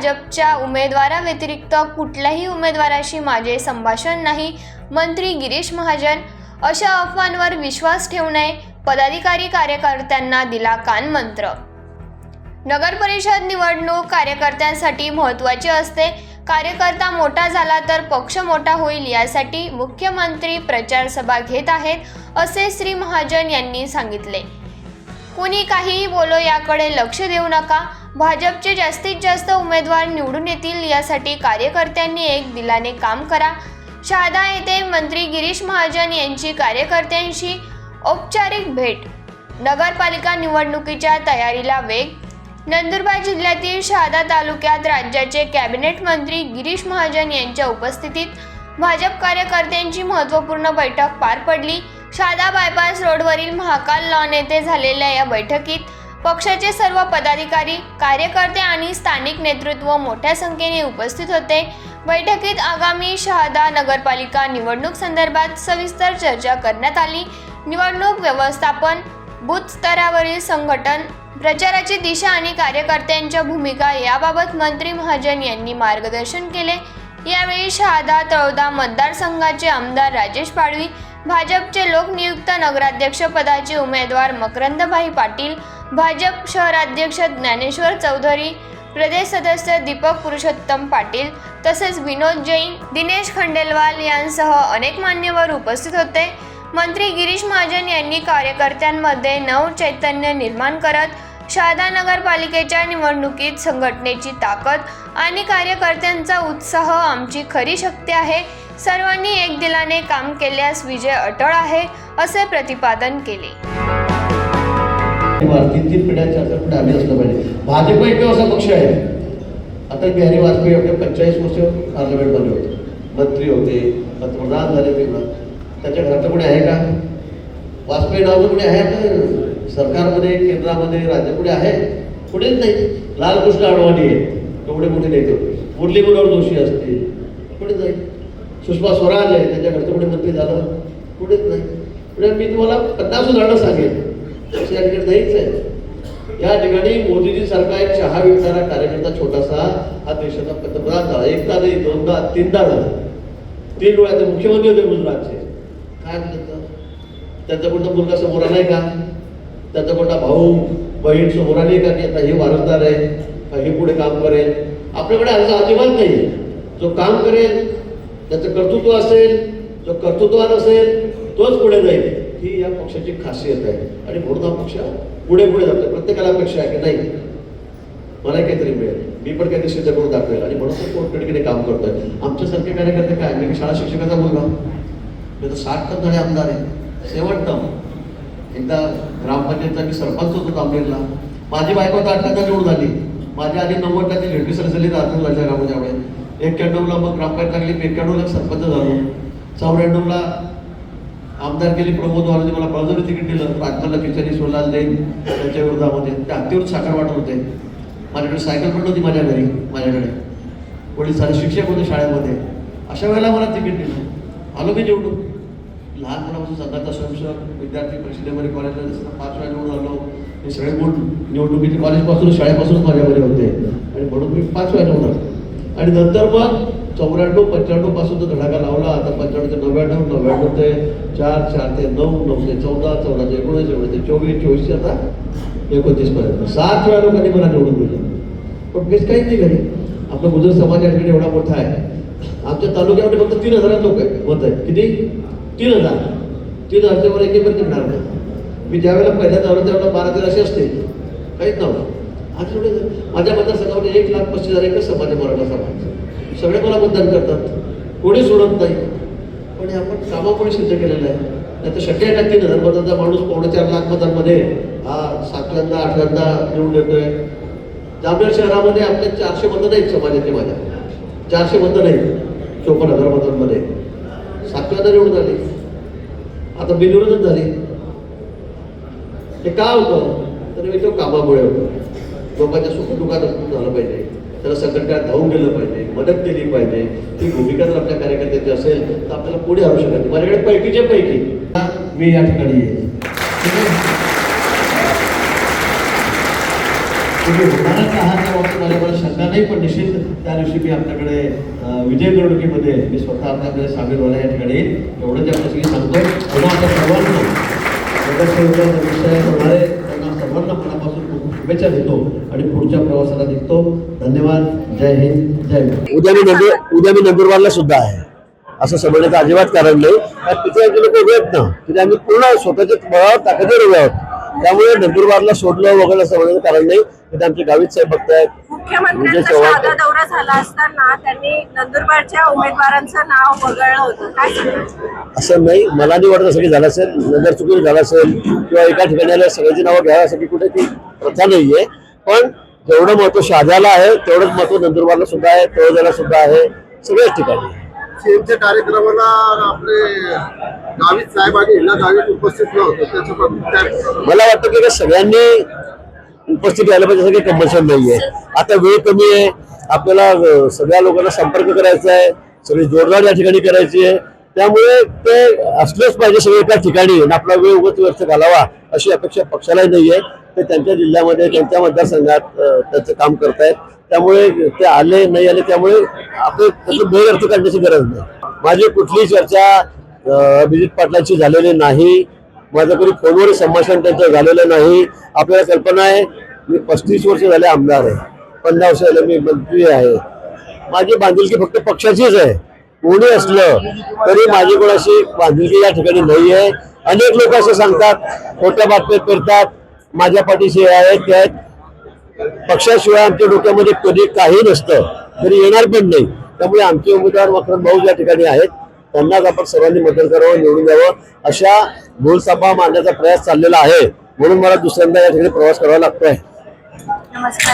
भाजपच्या उमेदवाराव्यतिरिक्त कुठल्याही उमेदवाराशी माझे संभाषण नाही. मंत्री गिरीश महाजन अशा अफवांवर विश्वास ठेवू नये पदाधिकारी कार्यकर्त्यांना दिला कानमंत्र नगर परिषद निवडणूक कार्यकर्त्यांसाठी महत्त्वाची असते. कार्यकर्ता मोठा झाला तर पक्ष मोठा होईल यासाठी मुख्यमंत्री प्रचार सभा घेत आहेत असे श्री महाजन यांनी सांगितले. कुणी काहीही बोलो याकडे लक्ष देऊ नका. भाजपचे जास्तीत जास्त उमेदवार निवडून येतील यासाठी कार्यकर्त्यांनी एक दिलाने काम करा. शहादा येथे मंत्री गिरीश महाजन यांची कार्यकर्त्यांशी औपचारिक भेट. नगरपालिका निवडणुकीच्या तयारीला वेग. नंदुरबार जिल्ह्यातील शहादा तालुक्यात राज्याचे कॅबिनेट मंत्री गिरीश महाजन यांच्या उपस्थितीत भाजप कार्यकर्त्यांची महत्त्वपूर्ण बैठक पार पडली. शहादा बायपास रोडवरील महाकाल लॉन येथे झालेल्या या बैठकीत पक्षाचे सर्व पदाधिकारी कार्यकर्ते आणि स्थानिक नेतृत्व मोठ्या संख्येने उपस्थित होते. बैठकीत आगामी शहादा नगरपालिका निवडणूक संदर्भात सविस्तर चर्चा करण्यात आली. निवडणूक व्यवस्थापन बूथ स्तरावरील संघटन प्रचाराची दिशा आणि कार्यकर्त्यांच्या भूमिका याबाबत मंत्री महाजन यांनी मार्गदर्शन केले. यावेळी शहादा तळोदा मतदारसंघाचे आमदार राजेश पाडवी भाजपचे लोकनियुक्त नगराध्यक्षपदाचे उमेदवार मकरंदभाई पाटील भाजप शहराध्यक्ष ज्ञानेश्वर चौधरी प्रदेश सदस्य दीपक पुरुषोत्तम पाटील तसेच विनोद जैन दिनेश खंडेलवाल यांसह अनेक मान्यवर उपस्थित होते. मंत्री गिरीश महाजन यांनी कार्यकर्त्यांमध्ये नव चैतन्य निर्माण करत शहादा नगरपालिकेच्या निवडणुकीत संघटनेची ताकद आणि कार्यकर्त्यांचा उत्साह आमची खरी शक्ती आहे. सर्वांनी एक दिलाने काम केल्यास विजय अटळ आहे असे प्रतिपादन केले. तीन तीन पिढ्या चार चार पिढ्या आम्ही असलं पाहिजे. भाजप एक असा पक्ष आहे. आता बिहारी वाजपेयी आपले पंचेचाळीस वर्ष पार्लमेंटमध्ये होते. मंत्री होते पंतप्रधान झाले तेव्हा त्याच्या घराचं कोणी आहे का? वाजपेयी नावाचं कोणी आहे का सरकारमध्ये केंद्रामध्ये राज्यापुढे आहे? कुठेच नाही. लालकृष्ण अडवाणी आहे. तेवढे मोठे नेते मुरली मनोहर जोशी असतील. कुठेच नाही. सुषमा स्वराज आहे. त्याच्या घरचं कोणी मंत्री झालं? कुठेच नाही. मी तुम्हाला पन्नास उदाहरणं सांगेन. असं या नाहीच आहे. या ठिकाणी मोदीजी सारखा एक चहा विकणारा कार्यकर्ता छोटासा हा देशाचा पंतप्रधान झाला. एकदा नाही दोनदा तीनदा झाला. तीन वेळा ते मुख्यमंत्री होते गुजरातचे काय झालं त्याचा त्यांचा कोणता मुलगा समोर आलाय का? त्याचा कोणता भाऊ बहीण समोर आली का? की आता हे वारसदार आहे का हे पुढे काम करेल? आपल्याकडे असं अजिबात नाही जो काम करेल त्याचं कर्तृत्व असेल जो कर्तृत्वान असेल तोच पुढे जाईल. ही या पक्षाची खासियत आहे. आणि म्हणून हा पक्ष पुढे पुढे जातो प्रत्येकाला अपेक्षा आहे की नाही मला काहीतरी मिळेल. मी पण काहीतरी सिद्ध करून दाखवेल. आणि म्हणून कोण कडेकडे काम करतोय. आमच्यासारखे कार्यकर्ते काय? मी शाळा शिक्षकाचा मुलगा. मी तर साठ टम झाले आमदार आहे. सेवन टम एकदा ग्रामपंचायतचा मी सरपंच होतो तांबेरला माझी बायको आता अठरा निवड झाली माझ्या आधी नव्वद टक्के झेडपी सरसली झाली राजूर राजा एक्क्याण्णवला मग ग्रामपंचायत लागली. एक्क्याण्णवला सरपंच झालो. चौऱ्याण्णवला आमदार केली प्रमोद वालांनी मला बळजबरी तिकीट दिलं. राजमल्ला खिचडी सोलाल देईन त्यांच्या विरोधामध्ये ते हत्तीवर साखर वाटत होते. माझ्याकडे सायकल पण होती माझ्या घरी माझ्याकडे. वडील सारे शिक्षक होते शाळेमध्ये. अशा वेळेला मला तिकीट दिलं. आलो मी निवडून. लहानपणापासून संघाचा स्वयंसेवक विद्यार्थी परिषदेमध्ये कॉलेजला असताना पाच वेळा निवडून आलो. हे सगळे गुण निवडणुकीचे कॉलेजपासून शाळेपासूनच माझ्यामध्ये होते. आणि म्हणून मी पाच वेळा निवडून आलो. आणि नंतर मग चौऱ्याण्णव पंच्याण्णवपासून तो धडाका लावला आता पंच्याण्णव ते नव्याण्णव नव्याण्णव ते चार चार ते नऊ नऊ ते चौदा चौदा ते एकोणीस एकोणीस ते चोवीस चोवीसशे आता एकोणतीस पर्यंत. सात वेळा लोकांनी मला निवडून दिलं. पण बेस काहीच नाही घरी. आपला गुजर समाज या ठिकाणी एवढा मोठा आहे. आमच्या तालुक्यामध्ये फक्त तीन हजार लोक आहे मत आहे किती? तीन हजार. तीन हजारच्या वर पण निघणार नाही. मी ज्यावेळेला पहिल्या आलो त्यावेळेला बारा तेराशे असते काहीच नव्हतं. आज एवढे माझ्या मतदारसंघामध्ये एक लाख पस्तीस हजार एकच समाज मराठा समाज सगळे मला मतदान करतात. कोणी सोडत नाही. पण हे आपण कामापुढे सिद्ध केलेलं आहे. नाही तर शक्य आहे का माणूस पावणे चार लाख मतांमध्ये हा सातव्यांदा आठव्यांदा निवडून येतोय? जामनेर शहरामध्ये आपले चारशे मतं नाहीत समाजाचे माझ्या. चारशे मतं नाहीत चोपन्न हजार मतांमध्ये सातव्यांदा निवडून आली. आता बिनविरोधच झाली. हे का होतं? तर मी तो कामामुळे होतो. लोकांच्या सुखदुःखात झालं पाहिजे. त्याला संकटात धावून गेलं पाहिजे मदत केली पाहिजे. ही भूमिका जर आपल्या कार्यकर्त्याची असेल तर आपल्याला पुढे आणू शकत माझ्याकडे पैकीच्या पैकी. मी या ठिकाणी येईल. ठीक आहे? होणारच आहात शंका नाही पण निश्चित त्या दिवशी मी आपल्याकडे विजय निवडणुकीमध्ये मी स्वतः आपल्याकडे सामील व्हायला या ठिकाणी एवढं एवढंच आपल्यासाठी सांगतो. पुन्हा आपल्या सर्वांना विषय होणारे त्यांना सर्वांना मनापासून शुभेच्छा देतो आणि पुढच्या प्रवासाला निघतो. धन्यवाद. जय हिंद. जय. उद्या मी नंदुर उद्या मी नंदुरबारला सुद्धा आहे. असं समजण्याचं अजिबात कारण नाही. कारण तिथे आमचे लोक उभे आहेत ना तिथे आम्ही पूर्ण स्वतःच्या बळावर ताकदीवर उभे आहोत. त्यामुळे नंदुरबारला सोडलं वगैरे असं म्हणण्याचं कारण नाही. तिथे आमचे गावित साहेब मुख्यमंत्र्यांचा चव्हाण. साधा दौरा झाला असताना त्यांनी नंदुरबारच्या उमेदवारांचं नाव वगळलं होतं. काय सांगाल? असं नाही. मला नाही वाटत असं की झालं असेल. नजर चुकीचं झालं असेल. किंवा एका ठिकाणी सगळ्यांची नावं घ्यावी असं की कुठे ती प्रथा नाहीये. पण जेवढं महत्त्व शहाद्याला आहे तेवढंच महत्त्व नंदुरबारला सुद्धा आहे तळोजाला सुद्धा आहे सगळ्याच ठिकाणी. आहे. शेवटच्या कार्यक्रमाला आपले गावित साहेब आणि हिला गावित उपस्थित नव्हतं त्याच्या काय मला वाटतं की सगळ्यांनी उपस्थित राहिलं पाहिजे असं काही कंपल्शन नाहीये. आता वेळ कमी आहे आपल्याला सगळ्या लोकांना संपर्क करायचा आहे सगळी जोरदार या ठिकाणी करायची आहे. त्यामुळे ते असलंच पाहिजे सगळे एका ठिकाणी आणि आपला वेळ उगत व्यर्थ घालावा अशी अपेक्षा पक्षालाही नाहीये. ते त्यांच्या जिल्ह्यामध्ये त्यांच्या मतदारसंघात त्याचं त्यांचं काम करतायत. त्यामुळे ते आले नाही आले त्यामुळे आपण त्याचं गैरअर्थ काढण्याची गरज नाही. माझी कुठली चर्चा अभिजित पाटलांची झालेली नाही. माझं कधी फोनवर संभाषण त्यांचं झालेलं नाही. आपल्याला कल्पना आहे मी पस्तीस वर्ष झाले आमदार आहे. पंधरा वर्ष झाले मी मंत्री आहे. माझी बांधिलकी फक्त पक्षाचीच आहे. कोणी असलं तरी माझी कोणाशी बांधिलकी या ठिकाणी नाही आहे अनेक लोक असं सांगतात खोट्या बातम्या करतात माझ्या पाठीशी आहे आहेत ते आहेत. पक्षाशिवाय आमच्या डोक्यामध्ये कधी काही नसतं. तरी येणार पण नाही. त्यामुळे आमचे उमेदवार मकरंद भाऊ ज्या ठिकाणी आहेत त्यांनाच आपण सर्वांनी मतदान करावं निवडून द्यावं अशा भूलसभा मांडण्याचा प्रयास चाललेला आहे. म्हणून मला दुसऱ्यांदा या ठिकाणी प्रवास करावा लागतोय. नमस्कार.